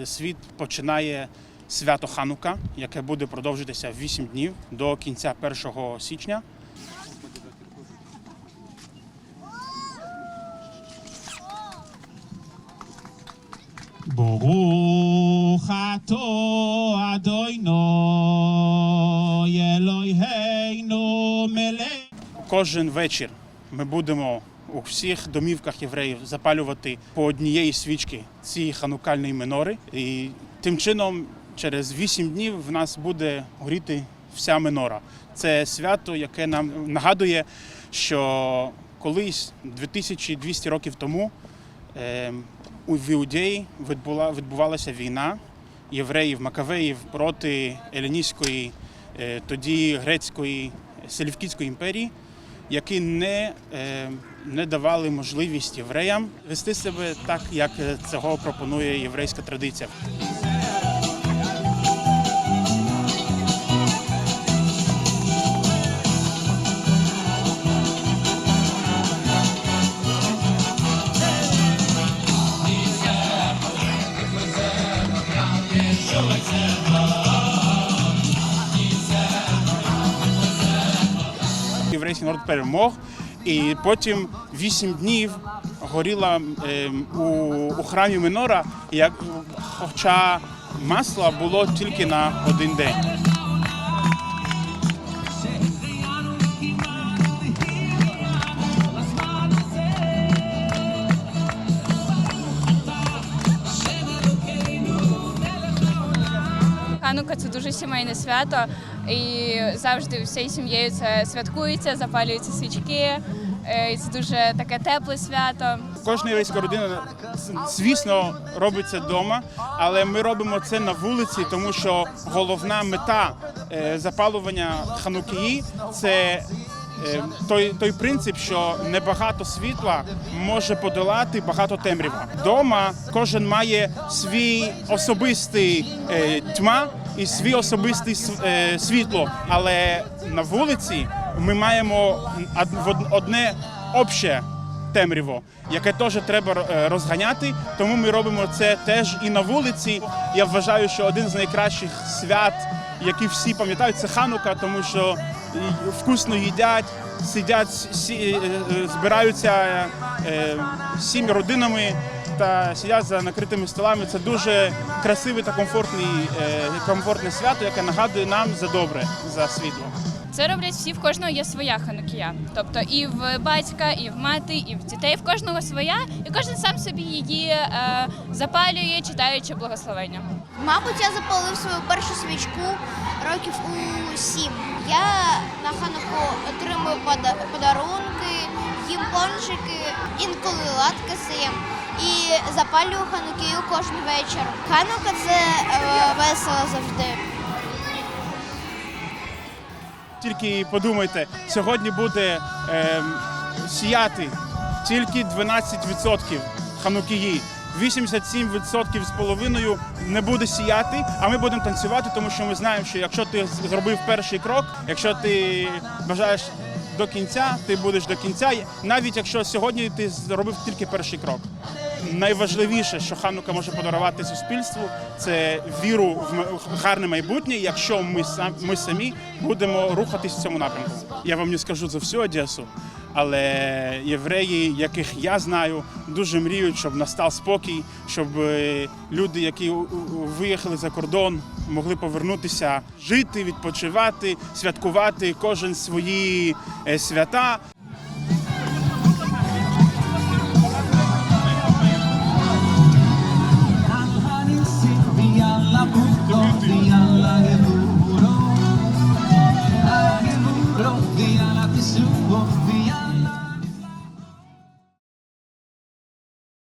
Е, Світ починає свято Ханука, яке буде продовжитися 8 днів до кінця 1 січня. ברוך אתה אדוני אלוהינו מלך Кожен вечір ми будемо у всіх домівках євреїв запалювати по однієї свічки ці ханукальні минори. І тим чином, через 8 днів в нас буде горіти вся минора. Це свято, яке нам нагадує, що колись, 2200 років тому, е, у в Іудеї відбувалася війна євреїв, макавеїв проти еліністської, е, тоді грецької Селівкітської імперії, які не, е, не давали можливість євреям вести себе так, як е, цього пропонує єврейська традиція. Єврейський народ перемог, і потім вісім днів горіла е, у, у храмі Минора, як, хоча масло було тільки на один день. Ханука це дуже сімейне свято, і завжди всією сім'єю це святкується, запалюються свічки. е, І це дуже таке тепле свято. Кожна єврейська родина, звісно, робить це вдома, але ми робимо це на вулиці, тому що головна мета е, запалювання ханукії це. е, Той, той принцип, що небагато світла може подолати багато темрява. Дома кожен має свій особистий е, тьма і свій особистий е, світло. Але на вулиці ми маємо од- одне обще темряво, яке теж треба е, розганяти. Тому ми робимо це теж і на вулиці. Я вважаю, що один з найкращих свят, які всі пам'ятають, це ханука, тому що вкусно їдять, сидять, е, збираються всіми родинами. Та сидять за накритими столами. Це дуже красиве та комфортне, комфортне свято, яке нагадує нам за добре, за світло. Це роблять всі, в кожного є своя ханукія. Тобто і в батька, і в мати, і в дітей. В кожного своя, і кожен сам собі її е, запалює, читаючи благословення. Мабуть, я запалив свою першу свічку років у сім. Я на хануку отримую пода- подарунки, їм пончики, інколи латкаси їм. І запалюю ханукію кожен вечір. Ханука це е, весело завжди. Тільки подумайте, сьогодні буде ем, сіяти тільки 12% ханукії. 87% з половиною не буде сіяти, а ми будемо танцювати, тому що ми знаємо, що якщо ти зробив перший крок, якщо ти бажаєш до кінця, ти будеш до кінця, навіть якщо сьогодні ти зробив тільки перший крок. Найважливіше, що Ханука може подарувати суспільству, це віру в гарне майбутнє, якщо ми ми самі будемо рухатись в цьому напрямку. Я вам не скажу за всю Одесу, але євреї, яких я знаю, дуже мріють, щоб настав спокій, щоб е, люди, які виїхали за кордон, могли повернутися, жити, відпочивати, святкувати кожен свої е, свята.